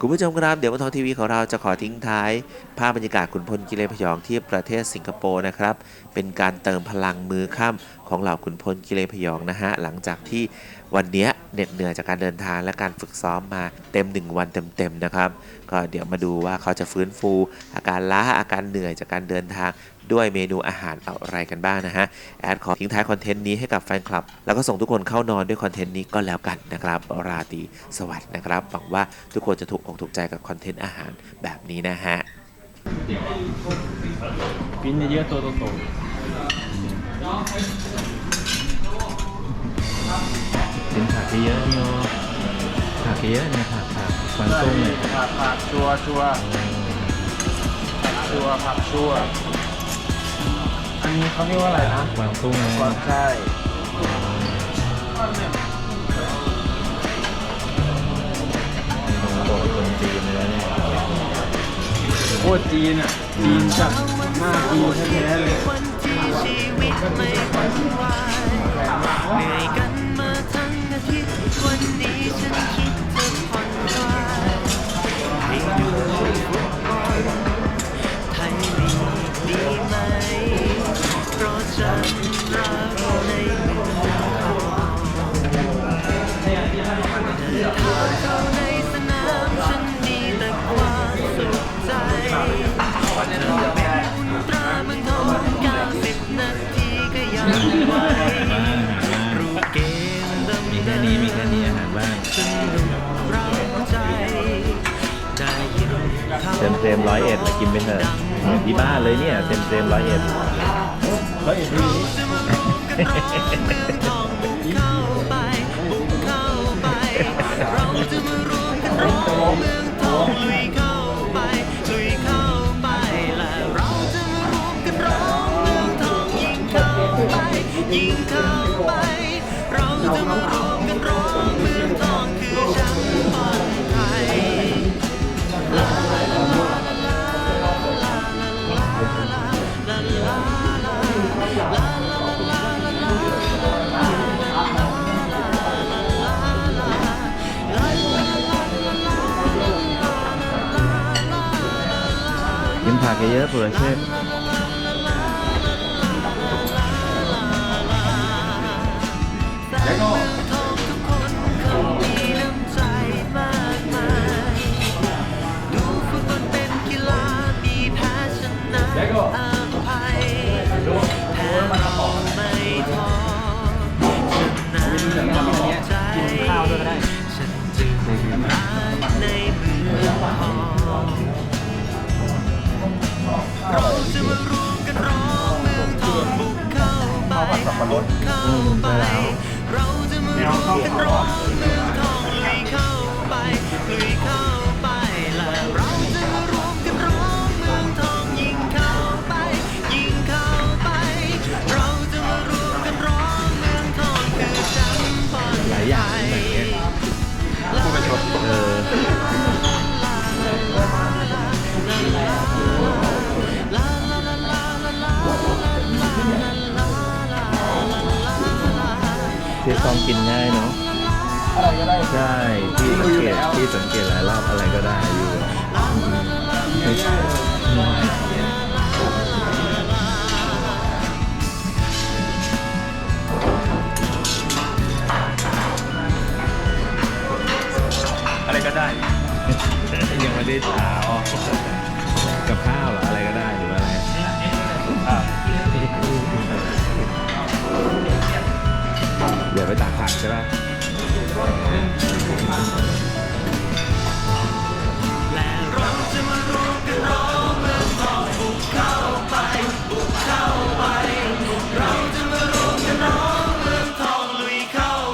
คุณผู้ชมครับเดี๋ยววันทองทีวีของเราจะขอทิ้งท้าย ภาพบรรยากาศขุนพลกิเลนพยองที่ประเทศสิงคโปร์นะครับ เป็นการเติมพลังมือข้ามของเหล่าขุนพลกิเลนพยองนะฮะ หลังจากที่วันเนี้ยเหน็ดเหนื่อยจากการเดินทางและการฝึกซ้อมมาเต็ม 1 วันเต็มๆนะครับ ก็เดี๋ยวมาดูว่าเขาจะฟื้นฟู อาการล้าอาการเหนื่อยจากการเดินทาง ด้วยเมนูอาหารอะไรกันบ้างนะฮะ แอดขอทิ้งท้ายคอนเทนต์นี้ให้กับแฟนคลับ แล้วก็ส่งทุกคนเข้านอนด้วยคอนเทนต์นี้ก็แล้วกันนะครับ ราตรีสวัสดิ์นะครับ หวังว่าทุกคนจะถูกอกถูกใจกับคอนเทนต์อาหารแบบนี้นะฮะกินเยอะๆตัวโตกินผักเยอะๆนี่โอผักเยอะเนี่ยผักผักกวางตุ้งเนี่ยผักผักชัวชัวผักชัวผักชัว อันนี้เขาเรียกว่าอะไรนะกวางตุ้งนะกวางใช่โดนคนจีนเลยนะเนี่ยโคตรจีนอะ จีนจากหน้าจีนแท้ๆเลยเหนื่อยกันมาทั้งอาทิตย์วันนี้ฉันคิด มีแค่นี้มีแค่นี้อาหารบ้างสนุกเร้าใจได้ยินเขาเต็มเต็มร้อยเอ็ดกินไปเถอะเหมือนที่บ้านเลยเนี่ยเต็มเต็มร้อยเอ็ด เฮ้ยดีจะมารวมกันร้องเมืองทองบุกเข้าไปบุกเข้าไปเราจะมารวมกันร้องเมืองทองลุยเข้าไปลุยเข้าไปและเราจะมารวมกันร้องเมืองทองยิงเข้าไปยิงเข้าไป เราจะมารวม ผักเยอะๆเผื่อเชฟแล้วก็ทองทุกคนเขามีน้ำใจมากมายดูฟุตบอลเป็นกีฬามีแพ้ชนะอภัยแพ้ไม่ท้อชนะมีใจข้าวด้วยก็ได้ฉันจึงรักในเมืองทอง บุกเข้าไป ที่ต้องกินง่ายเนาะอะไรก็ได้ใช่ที่สังเกตที่สังเกตหลายรอบอะไรก็ได้อยู่อะไรก็ได้ ยังไม่ได้ถาม เดี๋ยวไปตากผักใช่ไหม